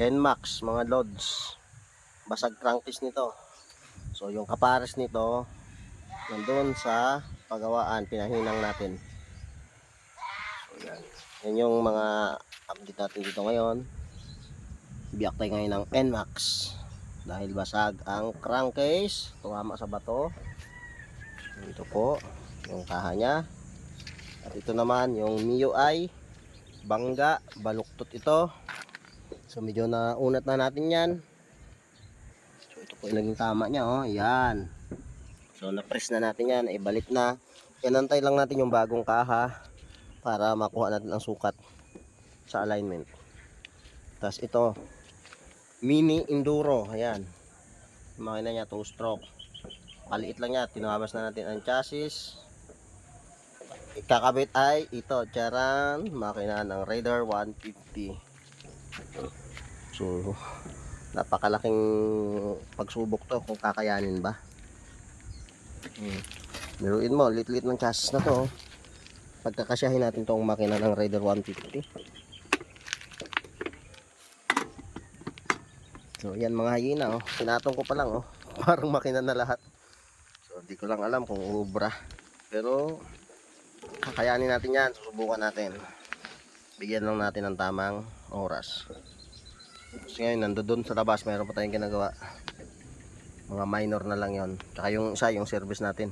NMAX mga loads basag crankcase nito. So yung kapares nito nandun sa pagawaan pinahinang natin. So yan. Yan yung mga update natin dito ngayon. Biyak tayo ngayon ng NMAX. Dahil basag ang crankcase. Tumama sa bato. Ito po yung kaha niya. At ito naman yung MIUI bangga baluktot ito so medyo naunat na natin yan. So ito po yung naging tama niya oh. Yan. So na-press na natin yan. Ibalik na. Inantay lang natin yung bagong kaha para makuha natin ang sukat sa alignment. Tapos ito mini enduro. Ayan. Makina niya 2 stroke. Kaliit lang niya tinabas na natin ang chassis. Ikakabit ay ito charan. Makina ng Raider 150 so napakalaking pagsubok to kung kakayanin ba. Hmm. biruin mo lit-lit ng chassis na to oh. pagkakasyahin natin tong makina ng Raider 150 so yan mga hyena oh. Pinatong ko pa lang oh. Parang makina na lahat. So di ko lang alam kung ubra. Pero kakayanin natin yan. Susubukan natin. Bigyan lang natin ng tamang oras kasi ngayon nandoon sa labas mayroon pa tayong ginagawa. Mga minor na lang yon tsaka yung isa yung service natin